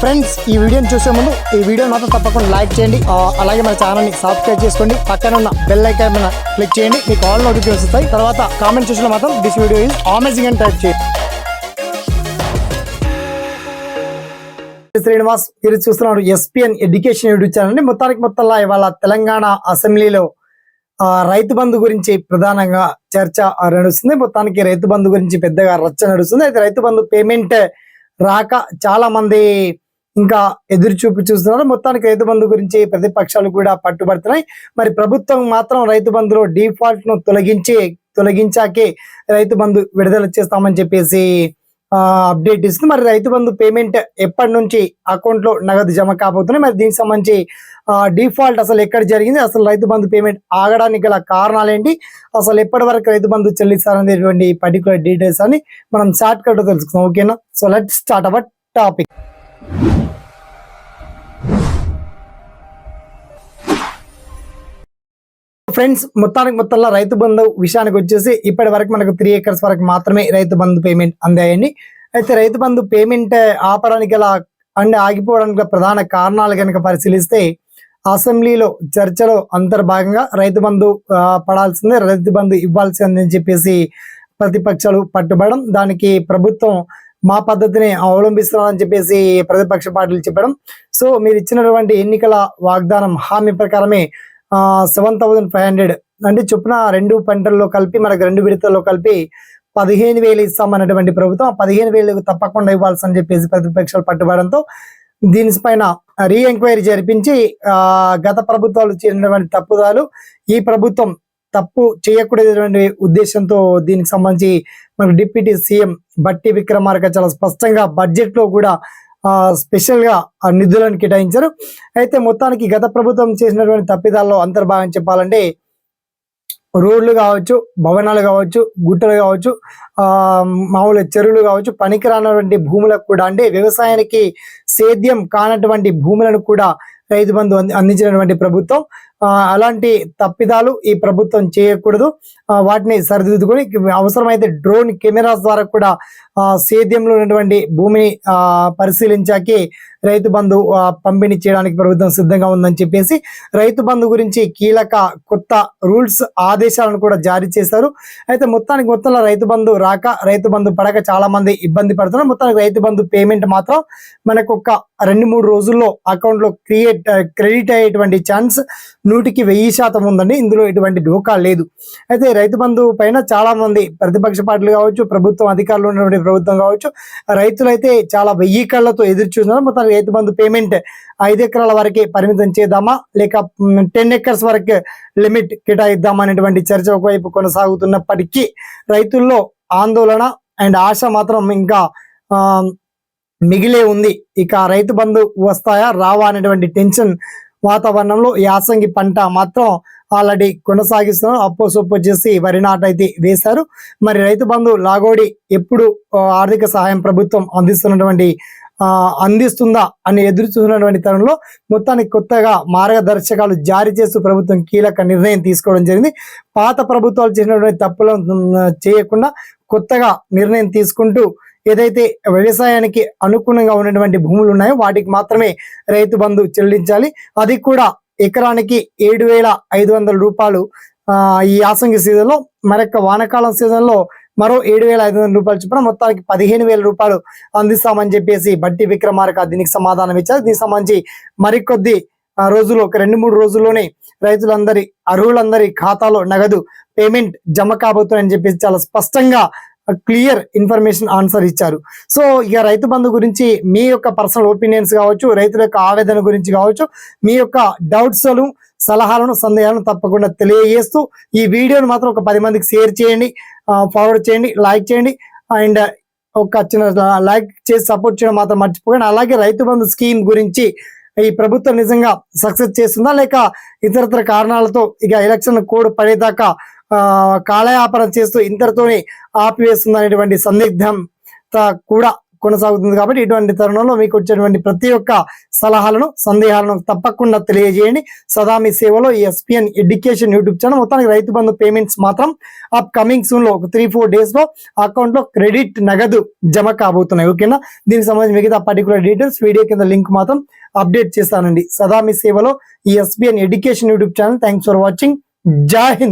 Friends ఈ వీడియోని చూసే ముందు ఈ వీడియో మాత్రం తప్పకుండా లైక్ చేయండి. అలాగే మన ఛానల్ని సబ్స్క్రైబ్ చేసుకోండి. పక్కన ఉన్న బెల్ ఐకాన్ మీద క్లిక్ చేయండి. మీకు ఆల్ నోటిఫికేషన్ వస్తాయి. తర్వాత కామెంట్ చూసిన మాత్రం దిస్ వీడియో ఈజ్ అమేజింగ్ అని టైప్ చేయండి. శ్రీనివాస్ మీరు చూస్తున్నారు ఎస్పిఎన్ ఎడ్యుకేషన్ యూట్యూబ్ ఛానల్ అండి మొత్తానికి మొత్తంలో ఇవాళ తెలంగాణ అసెంబ్లీలో రైతు బంధు గురించి ప్రధానంగా చర్చ నడుస్తుంది. మొత్తానికి రైతు బంధు గురించి పెద్దగా రచ్చ నడుస్తుంది. అయితే రైతు బంధు పేమెంట్ రాక చాలా మంది ఇంకా ఎదురు చూపు చూస్తున్నారు. మొత్తానికి రైతు బంధు గురించి ప్రతిపక్షాలు కూడా పట్టుబడుతున్నాయి. మరి ప్రభుత్వం మాత్రం రైతు బంధులో డిఫాల్ట్ను తొలగించి తొలగించాకే రైతు బంధు విడుదల చేస్తామని చెప్పేసి అప్డేట్ ఇస్తుంది. మరి రైతు బంధు పేమెంట్ ఎప్పటి నుంచి అకౌంట్లో నగదు జమ కాబోతున్నాయి? మరి దీనికి సంబంధించి డిఫాల్ట్ అసలు ఎక్కడ జరిగింది? అసలు రైతు బంధు పేమెంట్ ఆగడానికి గల కారణాలు ఏంటి అసలు ఎప్పటి వరకు రైతు బంధు చెల్లిస్తారనేటువంటి పర్టికులర్ డీటెయిల్స్ అని మనం షార్ట్ కట్ తెలుసుకుందాం. ఓకేనా so let start our topic friends మొత్తానికి మొత్తంలో రైతు బంధు విషయానికి వచ్చేసి ఇప్పటి వరకు మనకు త్రీ ఎకర్స్ వరకు మాత్రమే రైతు బంధు పేమెంట్ అందాయండి. అయితే రైతు బంధు పేమెంట్ eh, ఆపడానికి అండ్ ఆగిపోవడానికి ప్రధాన కారణాలు కనుక పరిశీలిస్తే అసెంబ్లీలో చర్చలో అంతర్భాగంగా రైతు బంధు పడాల్సిందే రైతు బంధు ఇవ్వాల్సిందని చెప్పేసి ప్రతిపక్షాలు పట్టుబడడం దానికి ప్రభుత్వం మా పద్ధతిని అవలంబిస్తున్నామని చెప్పేసి ప్రతిపక్ష పార్టీలు చెప్పడం. సో మీరు ఇచ్చినటువంటి ఎన్నికల వాగ్దానం హామీ ప్రకారమే సెవెన్ థౌసండ్ ఫైవ్ హండ్రెడ్ అంటే చొప్పున రెండు పంటల్లో కలిపి మనకు రెండు విడతల్లో కలిపి పదిహేను వేలు ఇస్తామన్నటువంటి ప్రభుత్వం ఆ పదిహేను వేలు తప్పకుండా ఇవ్వాల్సి అని చెప్పేసి ప్రతిపక్షాలు పట్టుబడంతో దీనిపైన రీ ఎంక్వైరీ జరిపించి గత ప్రభుత్వాలు చేసినటువంటి తప్పుదాలు ఈ ప్రభుత్వం తప్పు చేయకూడదు ఉద్దేశంతో దీనికి సంబంధించి మనకు డిప్యూటీ సీఎం బట్టి విక్రమార్క చాలా స్పష్టంగా బడ్జెట్లో కూడా స్పెషల్గా నిధులను కేటాయించారు. అయితే మొత్తానికి గత ప్రభుత్వం చేసినటువంటి తప్పిదాల్లో అంతర్భాగం చెప్పాలంటే రోడ్లు కావచ్చు భవనాలు కావచ్చు గుట్టలు కావచ్చు ఆ మామూలు చెరువులు కావచ్చు పనికిరానటువంటి భూములకు కూడా అంటే వ్యవసాయానికి సేద్యం కానటువంటి భూములను కూడా రైతు బంధు అందించినటువంటి ప్రభుత్వం. అలాంటి తప్పిదాలు ఈ ప్రభుత్వం చేయకూడదు. వాటిని సరిదిద్దుకొని అవసరమైతే డ్రోన్ కెమెరాస్ ద్వారా కూడా సేద్యంలో ఉన్నటువంటి భూమిని పరిశీలించాకే రైతు బంధు పంపిణీ చేయడానికి ప్రభుత్వం సిద్ధంగా ఉందని చెప్పేసి రైతు బంధు గురించి కీలక కొత్త రూల్స్ ఆదేశాలను కూడా జారీ చేశారు. అయితే మొత్తానికి మొత్తంలో రైతు బంధు రాక రైతు బంధు పడక చాలా మంది ఇబ్బంది పడుతున్నారు. మొత్తానికి రైతు బంధు పేమెంట్ మాత్రం మనకు ఒక రెండు మూడు రోజుల్లో అకౌంట్లో క్రియేట్ క్రెడిట్ అయ్యేటువంటి ఛాన్స్ నూటికి వెయ్యి శాతం ఉందండి. ఇందులో ఎటువంటి ఢోకా లేదు. అయితే రైతు బంధు పైన చాలా మంది ప్రతిపక్ష పార్టీలు కావచ్చు ప్రభుత్వం అధికారులు ఉన్నటువంటి ప్రభుత్వం కావచ్చు రైతులైతే చాలా వెయ్యి కళ్ళతో ఎదురు చూస్తున్నారు. మొత్తం రైతు బంధు పేమెంట్ ఐదు ఎకరాల వరకే పరిమితం చేద్దామా? లేక టెన్ ఎకర్స్ వరకు లిమిట్ కేటాయిద్దామా అనేటువంటి చర్చ ఒకవైపు కొనసాగుతున్నప్పటికీ రైతుల్లో ఆందోళన అండ్ ఆశ మాత్రం ఇంకా మిగిలే ఉంది. ఇక రైతు బంధు వస్తాయా? రావా? అనేటువంటి టెన్షన్ వాతావరణంలో యాసంగి పంట మాత్రం ఆల్రెడీ కొనసాగిస్తున్నారు. అప్పో సొప్పో చేసి వరి నాటు అయితే వేశారు. మరి రైతు బంధు లాగోడి ఎప్పుడు ఆర్థిక సహాయం ప్రభుత్వం అందిస్తున్నటువంటి అందిస్తుందా అని ఎదురు చూస్తున్నటువంటి తరుణంలో మొత్తానికి కొత్తగా మార్గదర్శకాలు జారీ చేస్తూ ప్రభుత్వం కీలక నిర్ణయం తీసుకోవడం జరిగింది. పాత ప్రభుత్వాలు చేసినటువంటి తప్పులను చేయకుండా కొత్తగా నిర్ణయం తీసుకుంటూ ఏదైతే వ్యవసాయానికి అనుగుణంగా ఉన్నటువంటి భూములు ఉన్నాయో వాటికి మాత్రమే రైతు బంధు చెల్లించాలి. అది కూడా ఎకరానికి ఏడు వేల ఐదు వందల రూపాయలు ఈ యాసంగి సీజన్లో మరొక వానకాలం సీజన్లో మరో ఏడు వేల ఐదు వందల రూపాయలు చొప్పున మొత్తానికి పదిహేను వేల రూపాయలు అందిస్తామని చెప్పేసి బట్టి విక్రమార్క దీనికి సమాధానం ఇచ్చారు. దీనికి సంబంధించి మరికొద్ది రోజులు ఒక రెండు మూడు రోజుల్లోనే రైతులందరి అర్హులందరి ఖాతాలో నగదు పేమెంట్ జమ కాబోతుందని చెప్పేసి చాలా స్పష్టంగా క్లియర్ ఇన్ఫర్మేషన్ ఆన్సర్ ఇచ్చారు. సో ఇక రైతు బంధు గురించి మీ యొక్క పర్సనల్ ఒపీనియన్స్ కావచ్చు రైతుల యొక్క ఆవేదన గురించి కావచ్చు మీ యొక్క డౌట్స్ను సలహాలను సందేహాలను తప్పకుండా తెలియజేస్తూ ఈ వీడియోను మాత్రం ఒక పది మందికి షేర్ చేయండి ఫార్వర్డ్ చేయండి లైక్ చేయండి అండ్ ఒక చిన్న లైక్ చేసి సపోర్ట్ చేయడం మాత్రం మర్చిపోకండి. అలాగే రైతు బంధు స్కీమ్ గురించి ఈ ప్రభుత్వం నిజంగా సక్సెస్ చేస్తుందా లేక ఇతరత్ర కారణాలతో ఇక ఎలక్షన్ కోడ్ పడేదాకా కాలయాపన చేస్తూ ఇంతటితోనే ఆపివేస్తుంది అనేటువంటి సందిగ్ధం త- కూడా కొనసాగుతుంది కాబట్టి ఇటువంటి తరుణంలో మీకు వచ్చేటువంటి ప్రతి ఒక్క సలహాలను సందేహాలను తప్పకుండా తెలియజేయండి. సదా మీ సేవలో ఈ ఎస్పిఎన్ ఎడ్యుకేషన్ యూట్యూబ్ ఛానల్ మొత్తానికి రైతు బంధు పేమెంట్స్ మాత్రం అప్ కమింగ్ సూన్లో ఒక త్రీ ఫోర్ డేస్లో అకౌంట్లో క్రెడిట్ నగదు జమ కాబోతున్నాయి. ఓకేనా? దీనికి సంబంధించి మిగతా పర్టికులర్ డీటెయిల్స్ వీడియో కింద లింక్ మాత్రం అప్డేట్ చేస్తానండి. సదా మీ సేవలో ఈ SBN education YouTube channel. Thanks for watching జై హింద్!